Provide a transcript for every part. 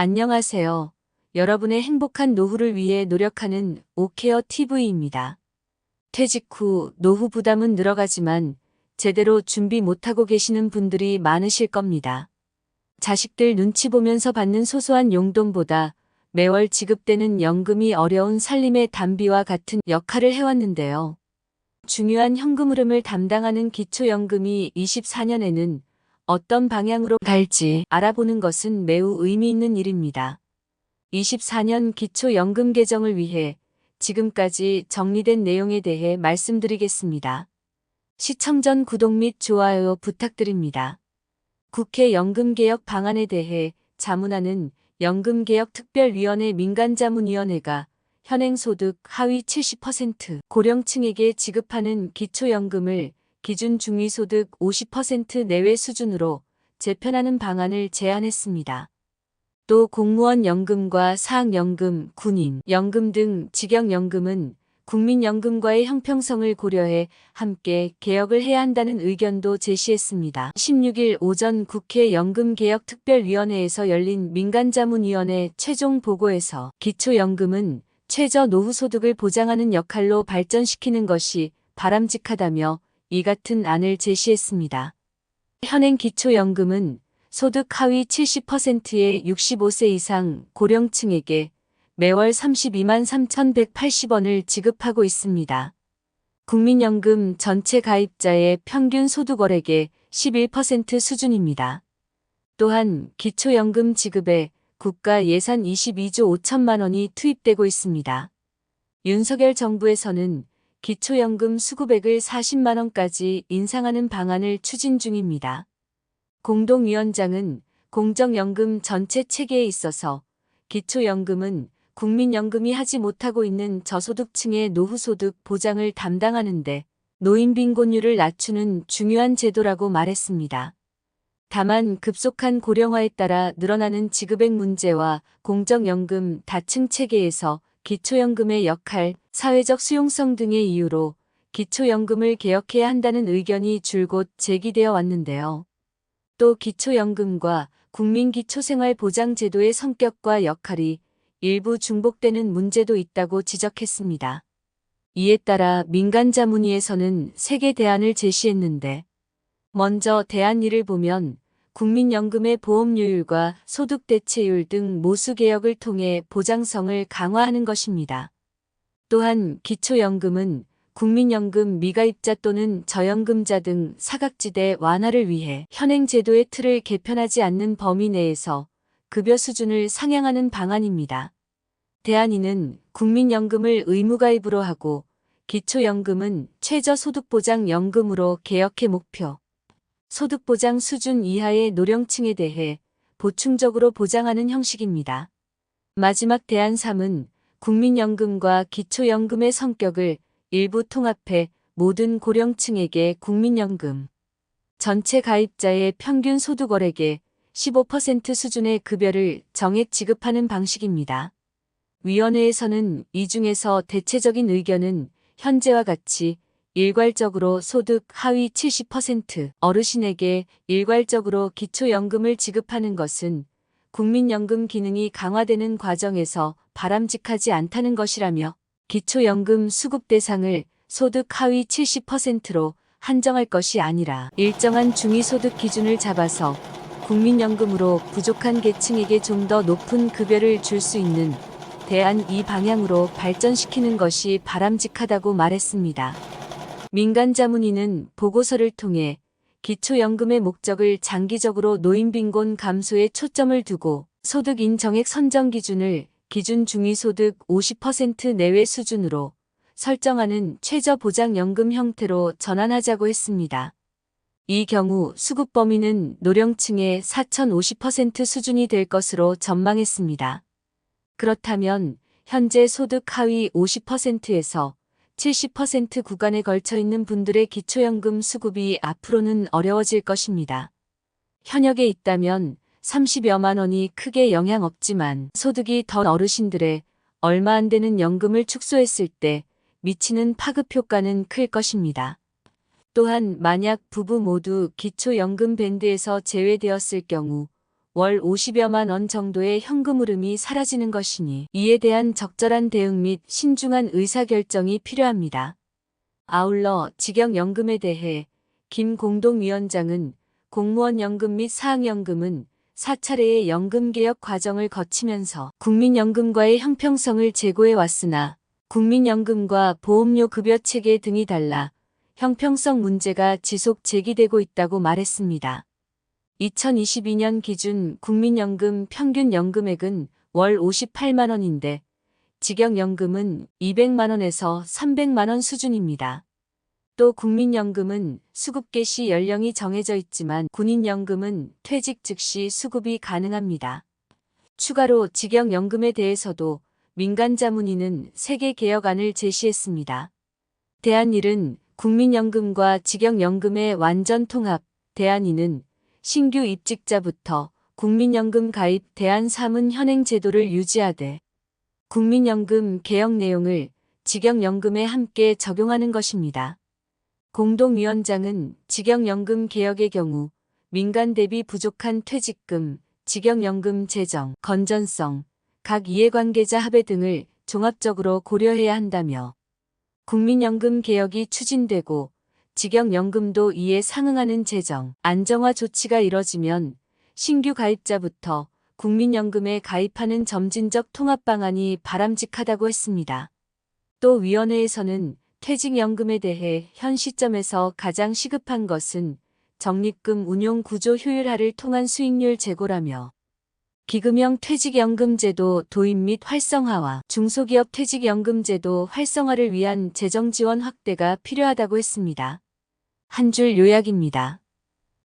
안녕하세요. 여러분의 행복한 노후를 위해 노력하는 오케어 TV입니다. 퇴직 후 노후 부담은 늘어가지만 제대로 준비 못하고 계시는 분들이 많으실 겁니다. 자식들 눈치 보면서 받는 소소한 용돈보다 매월 지급되는 연금이 어려운 살림의 단비와 같은 역할을 해왔는데요. 중요한 현금 흐름을 담당하는 기초연금이 24년에는 어떤 방향으로 갈지 알아보는 것은 매우 의미 있는 일입니다. 24년 기초연금 개정을 위해 지금까지 정리된 내용에 대해 말씀드리겠습니다. 시청 전 구독 및 좋아요 부탁드립니다. 국회 연금개혁 방안에 대해 자문하는 연금개혁특별위원회 민간자문위원회가 현행 소득 하위 70% 고령층에게 지급하는 기초연금을 기준 중위소득 50% 내외 수준으로 재편하는 방안을 제안했습니다. 또 공무원 연금과 사학연금, 군인 연금 등 직영연금은 국민연금과의 형평성을 고려해 함께 개혁을 해야 한다는 의견도 제시했습니다. 16일 오전 국회 연금개혁특별위원회에서 열린 민간자문위원회 최종 보고에서 기초연금은 최저 노후소득을 보장하는 역할로 발전시키는 것이 바람직하다며 이 같은 안을 제시했습니다. 현행 기초연금은 소득 하위 70%의 65세 이상 고령층에게 매월 32만 3,180원을 지급하고 있습니다. 국민연금 전체 가입자의 평균 소득월액의 11% 수준입니다. 또한 기초연금 지급에 국가 예산 22조 5천만 원이 투입되고 있습니다. 윤석열 정부에서는 기초연금 수급액을 40만 원까지 인상하는 방안을 추진 중입니다. 공동위원장은 공정연금 전체 체계에 있어서 기초연금은 국민연금이 하지 못하고 있는 저소득층의 노후소득 보장을 담당하는데 노인 빈곤율을 낮추는 중요한 제도라고 말했습니다. 다만 급속한 고령화에 따라 늘어나는 지급액 문제와 공정연금 다층 체계에서 기초연금의 역할, 사회적 수용성 등의 이유로 기초연금을 개혁해야 한다는 의견이 줄곧 제기되어 왔는데요. 또 기초연금과 국민기초생활보장제도의 성격과 역할이 일부 중복되는 문제도 있다고 지적했습니다. 이에 따라 민간자문위에서는 세 개 대안을 제시했는데 먼저 대안 1을 보면 국민연금의 보험료율과 소득대체율 등 모수개혁을 통해 보장성을 강화하는 것입니다. 또한 기초연금은 국민연금 미가입자 또는 저연금자 등 사각지대 완화를 위해 현행 제도의 틀을 개편하지 않는 범위 내에서 급여 수준을 상향하는 방안입니다. 대안 2는 국민연금을 의무가입으로 하고 기초연금은 최저소득보장연금으로 개혁해 목표, 소득보장 수준 이하의 노령층에 대해 보충적으로 보장하는 형식입니다. 마지막 대안 3은 국민연금과 기초연금의 성격을 일부 통합해 모든 고령층에게 국민연금 전체 가입자의 평균 소득월액의 15% 수준의 급여를 정액 지급하는 방식입니다. 위원회에서는 이 중에서 대체적인 의견은 현재와 같이 일괄적으로 소득 하위 70% 어르신에게 일괄적으로 기초연금을 지급하는 것은 국민연금 기능이 강화되는 과정에서 바람직하지 않다는 것이라며 기초연금 수급 대상을 소득 하위 70%로 한정할 것이 아니라 일정한 중위소득 기준을 잡아서 국민연금으로 부족한 계층에게 좀 더 높은 급여를 줄 수 있는 대안 이 방향으로 발전시키는 것이 바람직하다고 말했습니다. 민간 자문위는 보고서를 통해 기초연금의 목적을 장기적으로 노인빈곤 감소에 초점을 두고 소득 인정액 선정 기준을 기준 중위소득 50% 내외 수준으로 설정하는 최저보장연금 형태로 전환하자고 했습니다. 이 경우 수급 범위는 노령층의 4,050% 수준이 될 것으로 전망했습니다. 그렇다면 현재 소득 하위 50%에서 70% 구간에 걸쳐 있는 분들의 기초연금 수급이 앞으로는 어려워질 것입니다. 현역에 있다면 30여만 원이 크게 영향 없지만 소득이 더 어르신들의 얼마 안 되는 연금을 축소했을 때 미치는 파급 효과는 클 것입니다. 또한 만약 부부 모두 기초연금 밴드에서 제외되었을 경우 월 50여만 원 정도의 현금 흐름이 사라지는 것이니 이에 대한 적절한 대응 및 신중한 의사결정이 필요합니다. 아울러 직영연금에 대해 김 공동위원장은 공무원 연금 및 사학연금은 4차례의 연금개혁 과정을 거치면서 국민연금과의 형평성을 제고해 왔으나 국민연금과 보험료 급여 체계 등이 달라 형평성 문제가 지속 제기되고 있다고 말했습니다. 2022년 기준 국민연금 평균 연금액은 월 58만 원인데 직영연금은 200만 원에서 300만 원 수준입니다. 또 국민연금은 수급 개시 연령이 정해져 있지만 군인연금은 퇴직 즉시 수급이 가능합니다. 추가로 직영연금에 대해서도 민간자문위는 세계 개혁안을 제시했습니다. 대한일은 국민연금과 직영연금의 완전 통합, 대한이는 신규 입직자부터 국민연금 가입 대한 사문 현행 제도를 유지하되 국민연금 개혁 내용을 직영연금에 함께 적용하는 것입니다. 공동위원장은 직영연금 개혁의 경우 민간 대비 부족한 퇴직금, 직영연금 재정, 건전성, 각 이해관계자 합의 등을 종합적으로 고려해야 한다며 국민연금 개혁이 추진되고 직영연금도 이에 상응하는 재정, 안정화 조치가 이뤄지면 신규 가입자부터 국민연금에 가입하는 점진적 통합 방안이 바람직하다고 했습니다. 또 위원회에서는 퇴직연금에 대해 현 시점에서 가장 시급한 것은 적립금 운용 구조 효율화를 통한 수익률 제고라며 기금형 퇴직연금 제도 도입 및 활성화와 중소기업 퇴직연금 제도 활성화를 위한 재정 지원 확대가 필요하다고 했습니다. 한 줄 요약입니다.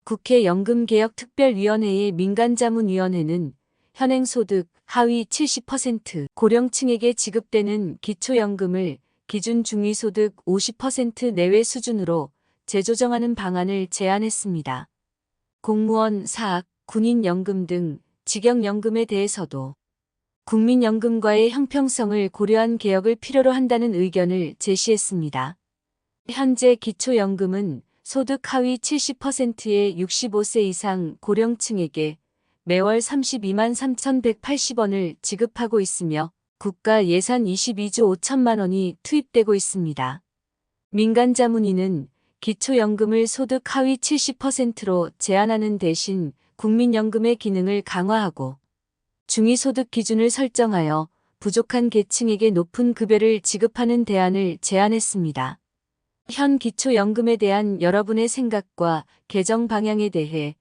국회 연금개혁특별위원회의 민간자문위원회는 현행 소득 하위 70% 고령층에게 지급되는 기초연금을 기준 중위소득 50% 내외 수준으로 재조정하는 방안을 제안했습니다. 공무원, 사학, 군인연금 등 직영연금에 대해서도 국민연금과의 형평성을 고려한 개혁을 필요로 한다는 의견을 제시했습니다. 현재 기초연금은 소득 하위 70%의 65세 이상 고령층에게 매월 32만 3,180원을 지급하고 있으며 국가 예산 22조 5천만 원이 투입되고 있습니다. 민간 자문위는 기초연금을 소득 하위 70%로 제한하는 대신 국민연금의 기능을 강화하고 중위소득 기준을 설정하여 부족한 계층에게 높은 급여를 지급하는 대안을 제안했습니다. 현 기초연금에 대한 여러분의 생각과 개정 방향에 대해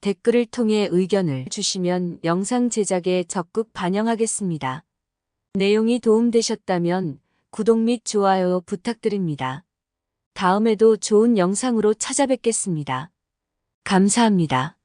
댓글을 통해 의견을 주시면 영상 제작에 적극 반영하겠습니다. 내용이 도움되셨다면 구독 및 좋아요 부탁드립니다. 다음에도 좋은 영상으로 찾아뵙겠습니다. 감사합니다.